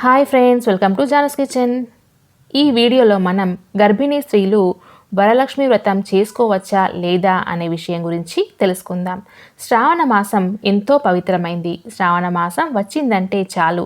Hi friends welcome to Jana's kitchen ఈ వీడియోలో మనం గర్భిణీ స్త్రీలు వరలక్ష్మి వ్రతం చేసుకోవచ్చా లేదా అనే విషయం గురించి తెలుసుకుందాం. శ్రావణ మాసం ఎంతో పవిత్రమైంది. శ్రావణ మాసం వచ్చిందంటే చాలు.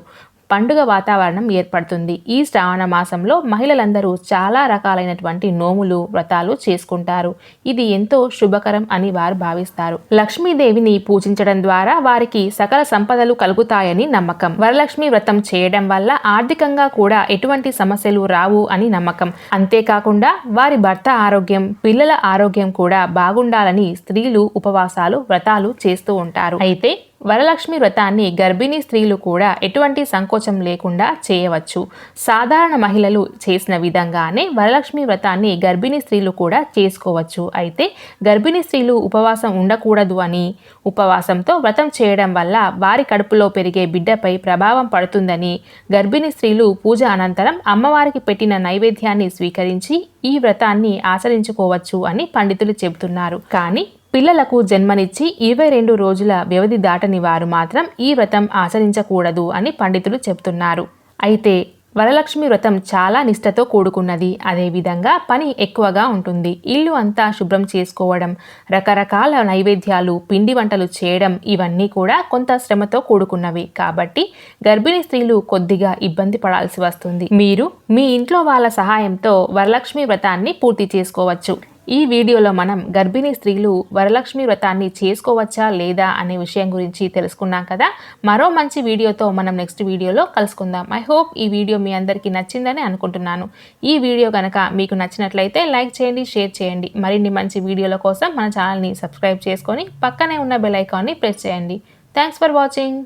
పండుగ వాతావరణం ఏర్పడుతుంది. ఈ శ్రావణ మాసంలో మహిళలందరూ చాలా రకాలైనటువంటి నోములు వ్రతాలు చేసుకుంటారు. ఇది ఎంతో శుభకరం అని వారు భావిస్తారు. లక్ష్మీదేవిని పూజించడం ద్వారా వారికి సకల సంపదలు కలుగుతాయని నమ్మకం. వరలక్ష్మి వ్రతం చేయడం వల్ల ఆర్థికంగా కూడా ఎటువంటి సమస్యలు రావు అని నమ్మకం. అంతేకాకుండా వారి భర్త ఆరోగ్యం పిల్లల ఆరోగ్యం కూడా బాగుండాలని స్త్రీలు ఉపవాసాలు వ్రతాలు చేస్తూ ఉంటారు. అయితే వరలక్ష్మి వ్రతాన్ని గర్భిణీ స్త్రీలు కూడా ఎటువంటి సంకోచం లేకుండా చేయవచ్చు. సాధారణ మహిళలు చేసిన విధంగానే వరలక్ష్మి వ్రతాన్ని గర్భిణీ స్త్రీలు కూడా చేసుకోవచ్చు. అయితే గర్భిణీ స్త్రీలు ఉపవాసం ఉండకూడదు అని ఉపవాసంతో వ్రతం చేయడం వల్ల వారి కడుపులో పెరిగే బిడ్డపై ప్రభావం పడుతుందని గర్భిణీ స్త్రీలు పూజ అనంతరం అమ్మవారికి పెట్టిన నైవేద్యాన్ని స్వీకరించి ఈ వ్రతాన్ని ఆచరించుకోవచ్చు అని పండితులు చెబుతున్నారు. కానీ పిల్లలకు జన్మనిచ్చి ఇరవై రెండు రోజుల వ్యవధి దాటని వారు మాత్రం ఈ వ్రతం ఆచరించకూడదు అని పండితులు చెబుతున్నారు. అయితే వరలక్ష్మి వ్రతం చాలా నిష్టతో కూడుకున్నది. అదేవిధంగా పని ఎక్కువగా ఉంటుంది. ఇల్లు అంతా శుభ్రం చేసుకోవడం రకరకాల నైవేద్యాలు పిండి వంటలు చేయడం ఇవన్నీ కూడా కొంత శ్రమతో కూడుకున్నవి. కాబట్టి గర్భిణీ స్త్రీలు కొద్దిగా ఇబ్బంది పడాల్సి వస్తుంది. మీరు మీ ఇంట్లో వాళ్ళ సహాయంతో వరలక్ష్మి వ్రతాన్ని పూర్తి చేసుకోవచ్చు. ఈ వీడియోలో మనం గర్భిణీ స్త్రీలు వరలక్ష్మి వ్రతాన్ని చేసుకోవచ్చా లేదా అనే విషయం గురించి తెలుసుకున్నాం కదా. మరో మంచి వీడియోతో మనం నెక్స్ట్ వీడియోలో కలుసుకుందాం. ఐ హోప్ ఈ వీడియో మీ అందరికీ నచ్చిందని అనుకుంటున్నాను. ఈ వీడియో కనుక మీకు నచ్చినట్లయితే లైక్ చేయండి షేర్ చేయండి. మరిన్ని మంచి వీడియోల కోసం మన ఛానల్ని సబ్స్క్రైబ్ చేసుకొని పక్కనే ఉన్న బెల్ ఐకాన్ని ప్రెస్ చేయండి. Thanks for watching